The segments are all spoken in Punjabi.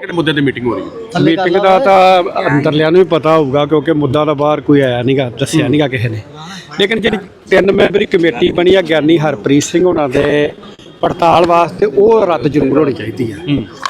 ਕਿਹੜੇ ਮੁੱਦੇ ਤੇ ਮੀਟਿੰਗ ਹੋ ਰਹੀ ਹੈ? ਮੀਟਿੰਗ ਦਾ ਤਾਂ ਅੰਦਰਲਿਆਂ ਨੂੰ ਵੀ ਪਤਾ ਹੋਊਗਾ ਕਿਉਂਕਿ ਮੁੱਦਾ ਤਾਂ ਬਾਹਰ ਕੋਈ ਆਇਆ ਨਹੀਂਗਾ ਦੱਸਿਆ ਨਹੀਂਗਾ ਕਿਸੇ ਨੇ। ਲੇਕਿਨ ਜਿਹੜੀ ਤਿੰਨ ਮੈਂਬਰੀ ਕਮੇਟੀ ਬਣੀ ਆ ਗਿਆਨੀ ਹਰਪ੍ਰੀਤ ਸਿੰਘ ਉਹਨਾਂ ਦੇ ਪੜਤਾਲ ਵਾਸਤੇ ਉਹ ਰੱਦ ਜ਼ਰੂਰ ਹੋਣੀ ਚਾਹੀਦੀ ਹੈ।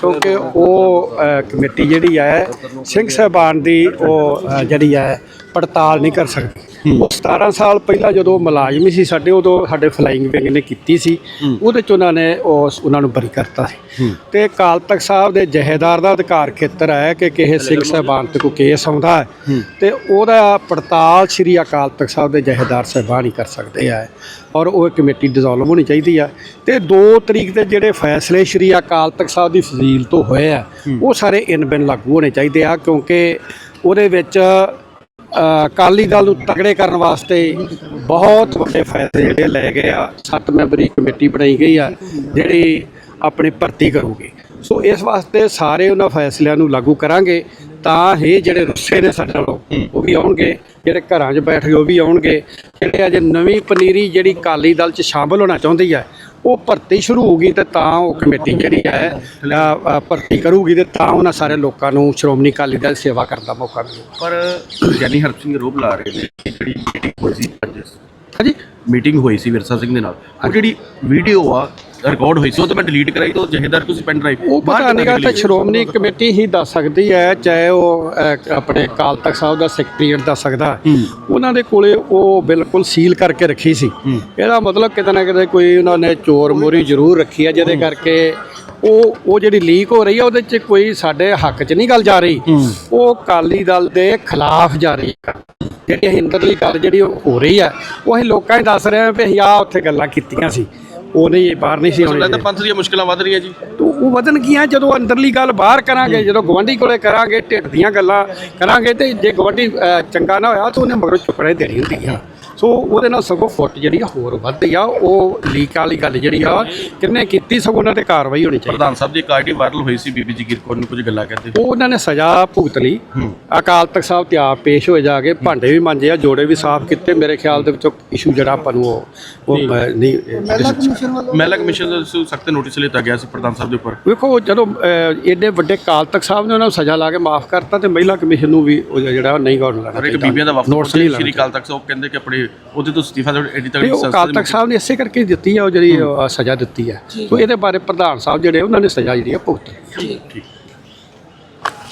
ਕਿਉਂਕਿ ਉਹ ਅ, ਕਮੇਟੀ ਜਿਹੜੀ ਹੈ ਸਿੰਘ ਸਾਹਿਬਾਨ ਦੀ ਉਹ ਅ, ਜਿਹੜੀ ਹੈ ਪੜਤਾਲ ਨਹੀਂ ਕਰ ਸਕਦੀ। ਉਹ 17 ਸਾਲ ਪਹਿਲਾਂ ਜਦੋਂ ਮੁਲਾਜ਼ਮ ਸੀ ਸਾਡੇ ਉਦੋਂ ਸਾਡੇ ਫਲਾਈਂਗ ਵਿੰਗ ਨੇ ਕੀਤੀ ਸੀ। ਉਹਦੇ ਚ ਉਹਨਾਂ ਨੇ ਉਸ ਉਹਨਾਂ ਨੂੰ ਬਰੀ ਕਰਤਾ ਸੀ। ਤੇ ਅਕਾਲ ਤਖਤ ਸਾਹਿਬ ਦੇ ਜਹੇਦਾਰ ਦਾ ਅਧਿਕਾਰ ਖੇਤਰ ਹੈ ਕਿ ਕਿਸੇ ਸਿੰਘ ਸਾਹਿਬਾਨ ਤੇ ਕੋਈ ਕੇਸ ਆਉਂਦਾ ਹੈ। ਤੇ ਉਹਦਾ ਪੜਤਾਲ ਸ੍ਰੀ ਅਕਾਲ ਤਖਤ ਸਾਹਿਬ ਦੇ ਜਹੇਦਾਰ ਸਾਹਿਬਾਨ ਹੀ ਕਰ ਸਕਦੇ ਆ। ਔਰ ਉਹ ਕਮੇਟੀ ਡਿਸੋਲਵ ਹੋਣੀ ਚਾਹੀਦੀ ਆ। ਤੇ 2 ਤਰੀਕ ਦੇ ਜਿਹੜੇ ਫੈਸਲੇ ਸ੍ਰੀ ਅਕਾਲ ਤਖਤ ਸਾਹਿਬ ਦੀ ਫਜ਼ੀਲ ਤੋਂ ਹੋਏ ਆ ਉਹ ਸਾਰੇ ਇਨ ਬਿਨ ਲਾਗੂ ਹੋਣੇ ਚਾਹੀਦੇ ਆ ਕਿਉਂਕਿ ਉਹਦੇ ਵਿੱਚ ਅਕਾਲੀ ਦਲ ਨੂੰ ਤਗੜੇ ਕਰਨ ਵਾਸਤੇ ਬਹੁਤ ਵੱਡੇ ਫੈਸਲੇ ਜਿਹੜੇ ਲਏ ਗਏ ਆ। ਸੱਤ ਮੈਂਬਰੀ ਕਮੇਟੀ ਬਣਾਈ ਗਈ ਆ, ਜਿਹੜੀ ਆਪਣੀ ਭਰਤੀ ਕਰੂਗੀ। ਸੋ ਇਸ ਵਾਸਤੇ ਸਾਰੇ ਉਹਨਾਂ ਫੈਸਲਿਆਂ ਨੂੰ ਲਾਗੂ ਕਰਾਂਗੇ ਤਾਂ ਇਹ ਜਿਹੜੇ ਰੁੱਸੇ ਨੇ ਸਾਡੇ ਨਾਲੋਂ, ਉਹ ਵੀ ਆਉਣਗੇ, ਜਿਹੜੇ ਘਰਾਂ 'ਚ ਬੈਠ ਗਏ ਉਹ ਵੀ ਆਉਣਗੇ। ਜਿਹੜੇ ਅਜੇ ਨਵੀਂ ਪਨੀਰੀ ਜਿਹੜੀ ਅਕਾਲੀ ਦਲ 'ਚ ਸ਼ਾਮਲ ਹੋਣਾ ਚਾਹੁੰਦੀ ਹੈ ਉਹ ਭਰਤੀ ਸ਼ੁਰੂ ਹੋਊਗੀ ਤੇ ਤਾਂ ਉਹ ਕਮੇਟੀ ਜਿਹੜੀ ਹੈ ਭਰਤੀ ਕਰੂਗੀ ਤੇ ਤਾਂ ਉਹਨਾਂ ਸਾਰੇ ਲੋਕਾਂ ਨੂੰ ਸ਼੍ਰੋਮਣੀ ਅਕਾਲੀ ਦਲ ਸੇਵਾ ਕਰਨ ਦਾ ਮੌਕਾ ਮਿਲੂਗਾ ਪਰ ਗਿਆਨੀ ਹਰਪ ਸਿੰਘ ਰੋਬ ਲਾ ਰਹੇ ਨੇ ਜਿਹੜੀ ਮੀਟਿੰਗ ਹੋਈ ਸੀ ਅੱਜ। ਹਾਂਜੀ? ਮੀਟਿੰਗ ਹੋਈ ਸੀ ਵਿਰਸਾ ਸਿੰਘ ਦੇ ਨਾਲ। ਉਹ ਜਿਹੜੀ ਵੀਡੀਓ ਆ ਰਿਕਾਰਡ ਹੋਈ ਸੀ ਉਹ ਤਾਂ ਮੈਂ ਡਿਲੀਟ ਕਰਾਈ ਤਾਂ ਜਹੇਦਾਰ ਤੁਸੀਂ ਪੈਨ ਡਰਾਈਵ ਉਹ ਪਤਾ ਨਹੀਂਗਾ ਤਾਂ ਸ਼੍ਰੋਮਣੀ ਕਮੇਟੀ ਹੀ ਦੱਸ ਸਕਦੀ ਹੈ ਚਾਹੇ ਉਹ ਆਪਣੇ ਅਕਾਲ ਤਖਤ ਸਾਹਿਬ ਦਾ ਸੈਕਟਰੀਏਟ ਦੱਸ ਸਕਦਾ। ਉਹਨਾਂ ਦੇ ਕੋਲੇ ਉਹ ਬਿਲਕੁਲ ਸੀਲ ਕਰਕੇ ਰੱਖੀ ਸੀ। ਇਹਦਾ ਮਤਲਬ ਕਿਤੇ ਨਾ ਕਿਤੇ ਕੋਈ ਉਹਨਾਂ ਨੇ ਚੋਰ ਮੋਰੀ ਜ਼ਰੂਰ ਰੱਖੀ ਹੈ ਜਿਹਦੇ ਕਰਕੇ ਉਹ ਉਹ ਜਿਹੜੀ ਲੀਕ ਹੋ ਰਹੀ ਹੈ ਉਹਦੇ 'ਚ ਕੋਈ ਸਾਡੇ ਹੱਕ 'ਚ ਨਹੀਂ ਗੱਲ ਜਾ ਰਹੀ। ਉਹ ਅਕਾਲੀ ਦਲ ਦੇ ਖਿਲਾਫ ਜਾ ਰਹੀ ਹੈ ਜਿਹੜੀ ਅਸੀਂ ਅੰਦਰਲੀ ਗੱਲ ਜਿਹੜੀ ਉਹ ਹੋ ਰਹੀ ਹੈ ਉਹ ਅਸੀਂ ਲੋਕਾਂ ਨੂੰ ਦੱਸ ਰਹੇ ਹਾਂ ਵੀ ਅਸੀਂ ਆਹ ਉੱਥੇ ਗੱਲਾਂ ਕੀਤੀਆਂ ਸੀ। ਉਹ ਨਹੀਂ ਬਾਹਰ ਨਹੀਂ ਸੀ ਆਉਣੀ। ਲੱਗਦਾ ਪੰਥ ਦੀਆਂ ਮੁਸ਼ਕਲਾਂ ਵੱਧ ਰਹੀਆਂ ਜੀ? ਤੋ ਉਹ ਵਧਣ ਕੀਆਂ ਜਦੋਂ ਅੰਦਰਲੀ ਗੱਲ ਬਾਹਰ ਕਰਾਂਗੇ ਜਦੋਂ ਗਵੰਡੀ ਕੋਲੇ ਕਰਾਂਗੇ ਢਿੱਡ ਦੀਆਂ ਗੱਲਾਂ ਕਰਾਂਗੇ ਤੇ ਜੇ ਗਵੰਡੀ ਚੰਗਾ ਨਾ ਹੋਇਆ ਤਾਂ ਉਹਨੇ ਮਗਰੋਂ ਚੁੱਕਣੇ ਦੇਣੀ ਹੁੰਦੀ ਆ। ਸੋ ਉਹਦੇ ਨਾਲ ਸਗੋਂ ਫੁੱਟ ਜਿਹੜੀ ਆ ਹੋਰ ਵੱਧਦੀ ਆ ਉਹ ਲੀਕ ਵਾਲੀ ਗੱਲ ਜਿਹੜੀ ਆ ਕਿੰਨੇ ਕੀਤੀ ਸਗੋਂ ਉਹਨਾਂ ਤੇ ਕਾਰਵਾਈ ਹੋਣੀ ਚਾਹੀਦੀ। ਪ੍ਰਧਾਨ ਸਾਹਿਬ ਦੀ ਇੱਕ ਆਰਟੀ ਵਾਇਰਲ ਹੋਈ ਸੀ ਬੀਬੀ ਜਗੀਰ ਕੌਰ ਨੂੰ ਕੁਝ ਗੱਲਾਂ ਕਹਿੰਦੇ ਉਹ ਉਹਨਾਂ ਨੇ ਸਜ਼ਾ ਭੁਗਤ ਲਈ। ਅਕਾਲ ਤਖਤ ਸਾਹਿਬ ਤੇ ਆਪ ਪੇਸ਼ ਹੋਏ ਜਾ ਕੇ ਭਾਂਡੇ ਵੀ ਮਾਂਜੇ ਆ ਜੋੜੇ ਵੀ ਸਾਫ਼ ਕੀਤੇ। ਮੇਰੇ ਖਿਆਲ ਦੇ ਵਿੱਚੋਂ ਇਸ਼ੂ ਜਿਹੜਾ ਆਪਾਂ ਨੂੰ ਉਹ ਨਹੀਂ। ਮਹਿਲਾ ਕਮਿਸ਼ਨ ਦਾ ਸਖਤ ਨੋਟਿਸ ਲਿੱਤਾ ਗਿਆ ਸੀ ਪ੍ਰਧਾਨ ਸਾਹਿਬ ਦੇ ਉੱਪਰ। ਵੇਖੋ ਜਦੋਂ ਏਡੇ ਵੱਡੇ ਕਾਲ ਤਖਤ ਸਾਹਿਬ ਨੇ ਉਹਨਾਂ ਨੂੰ ਸਜ਼ਾ ਲਾ ਕੇ ਮਾਫ ਕਰਤਾ ਤੇ ਮਹਿਲਾ ਕਮਿਸ਼ਨ ਨੂੰ ਵੀ ਉਹ ਜਿਹੜਾ ਨਹੀਂ ਗੌਰ ਲੈਣਾ ਹਰ ਇੱਕ ਚਾਹੀਦਾ। ਬੀਬੀਆਂ ਦਾ ਵਫਦ ਨੋਟਿਸ ਨਹੀਂ ਸ਼੍ਰੀ ਕਾਲ ਤੱਕ ਉਹ ਕਹਿੰਦੇ ਕਿ ਆਪਣੇ ਉਹਦੇ ਤੋਂ ਅਸਤੀਫਾ ਦੇ ਐਡੀ ਤੱਕ ਨਹੀਂ, ਉਹ ਕਾਲ ਤਖਤ ਸਾਹਿਬ ਨੇ ਇਸੇ ਕਰਕੇ ਦਿੱਤੀ ਹੈ ਉਹ ਜਿਹੜੀ ਸਜ਼ਾ ਦਿੱਤੀ ਹੈ। ਸੋ ਇਹਦੇ ਬਾਰੇ ਪ੍ਰਧਾਨ ਸਾਹਿਬ ਜਿਹੜੇ ਉਹਨਾਂ ਨੇ ਸਜ਼ਾ ਜਿਹੜੀ ਹੈ ਭੁਗਤੀ। ਠੀਕ।